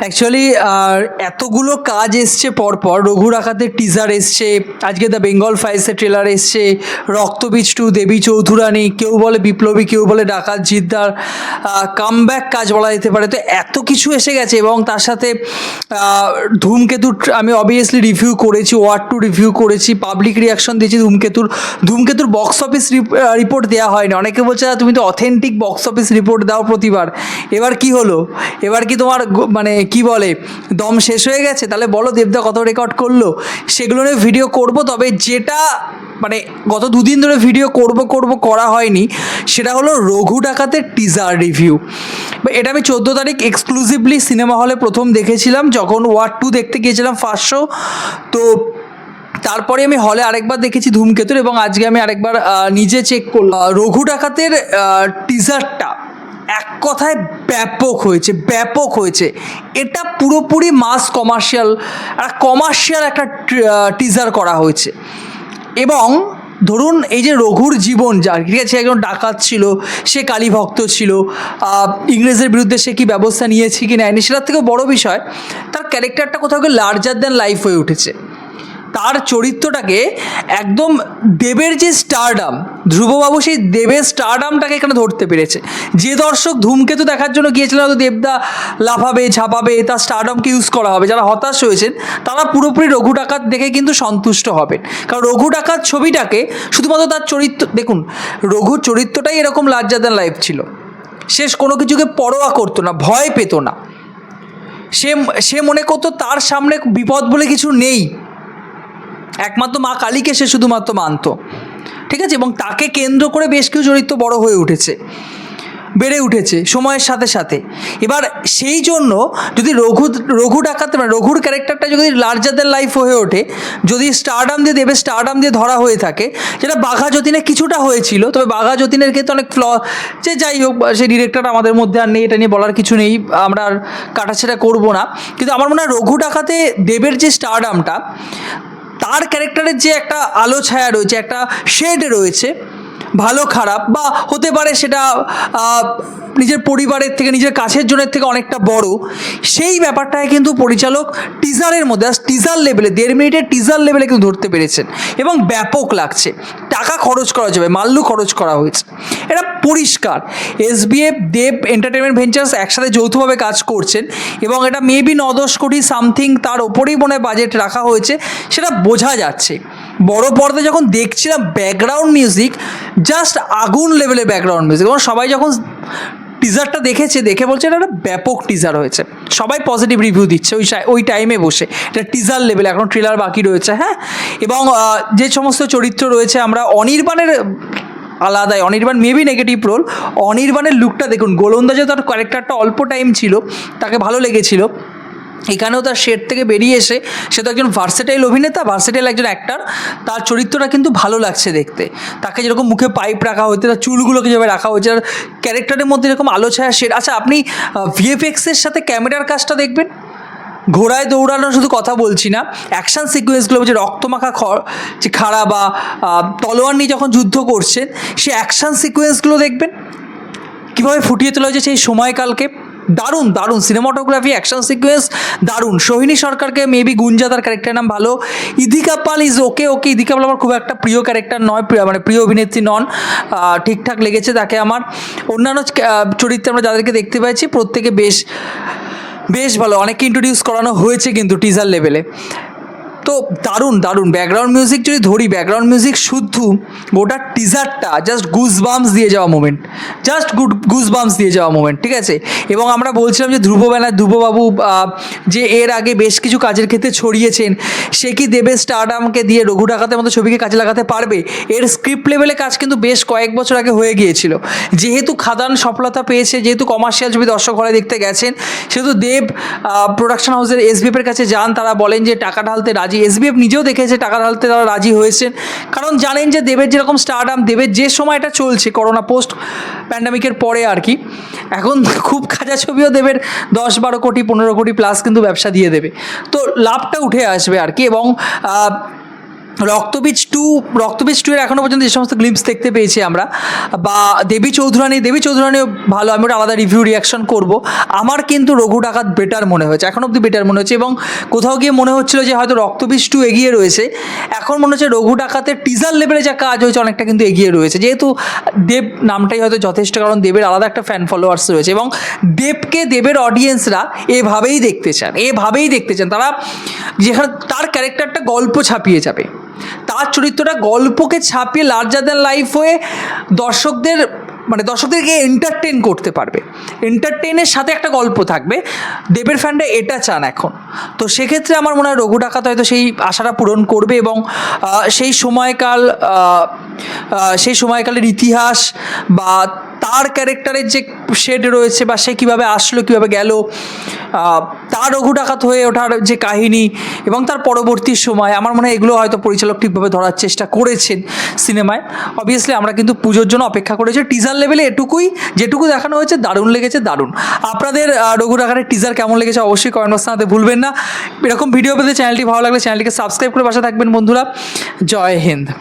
Actually এতগুলো কাজ এসছে পরপর। রঘু রাখাতের টিজার এসছে আজকে দ্য বেঙ্গল ফাইলসের ট্রেলার এসছে রক্তবীজ টু দেবী চৌধুরানী কেউ বলে বিপ্লবী কেউ বলে ডাকাত জিদ্দার কামব্যাক কাজ বলা যেতে পারে। তো এত কিছু এসে গেছে এবং তার সাথে আহ, ধূমকেতুর আমি অবভিয়াসলি রিভিউ করেছি ওয়ার্ড টু রিভিউ করেছি পাবলিক রিয়াকশন দিয়েছি ধূমকেতুর ধূমকেতুর বক্স অফিস রিপোর্ট দেওয়া হয়নি। অনেকে বলছে "দাদা, তুমি তো অথেন্টিক বক্স অফিস রিপোর্ট দাও প্রতিবার। এবার কি হলো? এবার কি তোমার মানে কি বলে? দম শেষ হয়ে গেছে? তাহলে বলো, দেবদা কত রেকর্ড করল? সেগুলো নিয়ে ভিডিও করব, তবে যেটা মানে গত দুদিন ধরে ভিডিও করব করব, করা হয়নি, সেটা হলো রঘু ডাকাতের টিজার রিভিউ এটা আমি চোদ্দ তারিখ এক্সক্লুসিভলি সিনেমা হলে প্রথম দেখেছিলাম, যখন ওয়ার টু দেখতে গিয়েছিলাম ফার্স্ট শো তো তারপরে আমি হলে আরেকবার দেখেছি ধূমকেতুর, এবং আজকে আমি আরেকবার নিজে চেক করলাম। রঘু ডাকাতের টিজারটা কথায় ব্যাপক হয়েছে ব্যাপক হয়েছে। এটা পুরোপুরি মাস কমার্শিয়াল একটা কমার্শিয়াল একটা টিজার করা হয়েছে। এবং ধরুন এই যে রঘুর জীবন যা, ঠিক আছে, একজন ডাকাত ছিল, সে কালী ভক্ত ছিল ইংরেজের বিরুদ্ধে সে কী ব্যবস্থা নিয়েছে কি নেয়নি, সেটার থেকেও বড় বিষয়, তার ক্যারেক্টারটা কোথাও গিয়ে লার্জার দ্যান লাইফ হয়ে উঠেছে। তার চরিত্রটাকে একদম দেবের যে স্টারডাম ধ্রুববাবু সেই দেবের স্টারডামটাকে এখানে ধরতে পেরেছে। যে দর্শক ধূমকেতু দেখার জন্য গিয়েছিলেন, হয়তো দেবদা লাফাবে, ঝাপাবে, তার স্টারডামকে ইউজ করা হবে। যারা হতাশ হয়েছেন, তারা পুরোপুরি রঘু ডাকাত দেখে কিন্তু সন্তুষ্ট হবেন। কারণ রঘু ডাকাত ছবিটাকে শুধুমাত্র তার চরিত্র, দেখুন, রঘুর চরিত্রটাই এরকম লার্জার দ্যান লাইফ ছিল। সে কোনো কিছুকে পরোয়া করতো না, ভয় পেত না। সে সে মনে করতো তার সামনে বিপদ বলে কিছু নেই। একমাত্র মা কালীকে সে শুধুমাত্র মানত। ঠিক আছে? এবং তাকে কেন্দ্র করে বেশ কিছু চরিত্র বড় হয়ে উঠেছে, বেড়ে উঠেছে সময়ের সাথে সাথে। এবার সেই জন্য যদি রঘু রঘু ডাকাতে মানে রঘুর ক্যারেক্টারটা যদি লার্জার দ্যান লাইফ হয়ে ওঠে, যদি স্টারডাম দিয়ে দেবে স্টারডাম দিয়ে ধরা হয়ে থাকে, যেটা বাঘা যতীনে কিছুটা হয়েছিল, তবে বাঘা যতীনের ক্ষেত্রে অনেক ফ্ল যে যাই হোক, সেই ডিরেক্টর আমাদের মধ্যে আর নেই, এটা নিয়ে বলার কিছু নেই, আমরা আর কাটাছেড়া করব না। কিন্তু আমার মনে হয় রঘু ডাকাতে দেবের যে স্টারডামটা তার ক্যারেক্টারের যে একটা আলো ছায়া রয়েছে একটা শেড রয়েছে ভালো, খারাপ বা হতে পারে সেটা নিজের পরিবারের থেকে, নিজের কাছের জনের থেকে অনেকটা বড়। সেই ব্যাপারটায় কিন্তু পরিচালক টিজারের মধ্যে টিজার লেভেলে দেড় মিনিটের টিজার লেভেলে কিন্তু ধরতে পেরেছেন এবং ব্যাপক লাগছে। টাকা খরচ করা যাবে মাল্লু খরচ করা হয়েছে। এটা পরিষ্কার। এসবিএফ দেব এন্টারটেনমেন্ট ভেঞ্চার্স একসাথে যৌথভাবে কাজ করছেন এবং এটা মেবি ন দশ কোটি সামথিং তার ওপরেই মনে বাজেট রাখা হয়েছে, সেটা বোঝা যাচ্ছে। বড় পর্দায় যখন দেখছিলাম ব্যাকগ্রাউন্ড মিউজিক জাস্ট আগুন লেভেলের ব্যাকগ্রাউন্ড মিউজিক এবং সবাই যখন টিজারটা দেখেছে, দেখে বলছে এটা একটা ব্যাপক টিজার হয়েছে। সবাই পজিটিভ রিভিউ দিচ্ছে ওই ওই টাইমে বসে। এটা টিজার লেভেল এখন ট্রেলার বাকি রয়েছে হ্যাঁ? এবং যে সমস্ত চরিত্র রয়েছে, আমরা অনির্বাণের আলাদাই, অনির্বাণ মেবি নেগেটিভ রোল অনির্বাণের লুকটা দেখুন। গোলন্দাজে তার ক্যারেক্টারটা অল্প টাইম ছিল, তাকে ভালো লেগেছিল। এখানেও তার শেড থেকে বেরিয়ে এসে সে তো একজন ভার্সেটাইল অভিনেতা ভার্সেটাইল একজন অ্যাক্টার তার চরিত্রটা কিন্তু ভালো লাগছে দেখতে। তাকে যেরকম মুখে পাইপ রাখা হয়েছে, তার চুলগুলোকে যেভাবে রাখা হয়েছে, আর ক্যারেক্টারের মধ্যে এরকম আলো ছায়া শেড আচ্ছা আপনি ভিএফএক্সের সাথে ক্যামেরার কাজটা দেখবেন? ঘোড়ায় দৌড়ানো শুধু কথা বলছি না অ্যাকশন সিকোয়েন্সগুলো যে রক্তমাখা খড় যে খাড়া বা তলোয়ার নিয়ে যখন যুদ্ধ করছেন সে অ্যাকশন সিকোয়েন্সগুলো দেখবেন? কীভাবে ফুটিয়ে তোলা হয়েছে সেই সময়কালকে? দারুণ দারুণ। সিনেমাটোগ্রাফি অ্যাকশন সিকোয়েন্স দারুণ। সোহিনী সরকারকে মেবি গুঞ্জা তার ক্যারেক্টার নাম ভালো। ইদিকা পাল ইজ ওকে ওকে ইদিকা পাল আমার খুব একটা প্রিয় ক্যারেক্টার নয়, প্রিয়- মানে প্রিয় অভিনেত্রী নন। ঠিকঠাক লেগেছে তাকে আমার। অন্যান্য চরিত্রে আমরা যাদেরকে দেখতে পাচ্ছি প্রত্যেকে বেশ বেশ ভালো। অনেককে ইন্ট্রোডিউস করানো হয়েছে কিন্তু টিজার লেভেলে তো দারুণ দারুণ। ব্যাকগ্রাউন্ড মিউজিক যদি ধরি ব্যাকগ্রাউন্ড মিউজিক শুদ্ধ, গোটা টিজারটা জাস্ট গুজ বামস দিয়ে যাওয়া moment just good goosebumps দিয়ে যাওয়া মোমেন্ট ঠিক আছে? এবং আমরা বলছিলাম যে ধ্রুব ব্যানার ধ্রুববাবু যে এর আগে বেশ কিছু কাজের ক্ষেত্রে ছড়িয়েছেন, সে কি দেবে স্টারডামকে দিয়ে রঘু ডাকাতের মতো ছবিকে কাজে লাগাতে পারবে? এর স্ক্রিপ্ট লেভেলে কাজ কিন্তু বেশ কয়েক বছর আগে হয়ে গিয়েছিল। যেহেতু খাদান সফলতা পেয়েছে, যেহেতু কমার্শিয়াল ছবি দর্শক হলে দেখতে গেছেন, সেহেতু দেব প্রোডাকশন হাউসের এসবিএফের কাছে যান, তারা বলেন যে টাকা ঢালতে রাজি এসবিএফ নিজেও দেখেছে টাকা ঢালতে তারা রাজি হয়েছেন। কারণ জানেন যে দেবের যেরকম স্টার্ট আপ দেবের যে সময়টা চলছে করোনা পোস্ট প্যান্ডামিকের পরে আর কি, এখন খুব খাজা ছবিও দেবের দশ বারো কোটি, পনেরো কোটি প্লাস কিন্তু ব্যবসা দিয়ে দেবে। তো লাভটা উঠে আসবে আর কি এবং রক্তবীজ টু রক্তবীজ টু এর এখনও পর্যন্ত যে সমস্ত গ্লিমস দেখতে পেয়েছি আমরা, বা দেবী চৌধুরানী, দেবী চৌধুরানীও ভালো, আমি ওটা আলাদা রিভিউ রিয়াকশন করব। আমার কিন্তু রঘু ডাকাত বেটার মনে হয়েছে, এখন অবধি বেটার মনে হচ্ছে এবং কোথাও গিয়ে মনে হচ্ছিল যে হয়তো রক্তবীজ টু এগিয়ে রয়েছে, এখন মনে হচ্ছে রঘু ডাকাতের টিজার লেভেলে যা কাজ হয়েছে, অনেকটা কিন্তু এগিয়ে রয়েছে। যেহেতু দেব নামটাই হয়তো যথেষ্ট, কারণ দেবের আলাদা একটা ফ্যান ফলোয়ার্স রয়েছে, এবং দেবকে, দেবের অডিয়েন্সরা এভাবেই দেখতে চান, এভাবেই দেখতে চান। তারা যেখানে, তার ক্যারেক্টারটা গল্প ছাপিয়ে যাবে। তার চরিত্রটা গল্পকে ছাপিয়ে লার্জার দ্যান লাইফ হয়ে দর্শকদের মানে দর্শকদেরকে এন্টারটেন করতে পারবে। এন্টারটেনের সাথে একটা গল্প থাকবে। দেবের ফ্যানরা এটা চান এখন। তো সেক্ষেত্রে আমার মনে হয় রঘু ডাকাত হয়তো সেই আশাটা পূরণ করবে এবং সেই সময়কাল সেই সময়কালের ইতিহাস বা তার ক্যারেক্টারের যে শেড রয়েছে বা সে কীভাবে আসলো, কীভাবে গেল তার রঘু ডাকাত হয়ে ওঠার যে কাহিনী এবং তার পরবর্তী সময়, আমার মনে হয় এগুলো হয়তো পরিচালক ঠিকভাবে ধরার চেষ্টা করেছেন সিনেমায়। অবভিয়াসলি আমরা কিন্তু পুজোর জন্য অপেক্ষা করেছি। টিজার লেভেলে এটুকুই, যেটুকু দেখানো হয়েছে, দারুণ লেগেছে, দারুণ। আপনাদের রঘু ডাকাতের টিজার কেমন লেগেছে অবশ্যই কমেন্ট বক্সে জানাতে ভুলবেন না। এরকম ভিডিও পেতে চ্যানেলটি ভালো লাগলে চ্যানেলটিকে সাবস্ক্রাইব করে পাশে থাকবেন বন্ধুরা। জয় হিন্দ।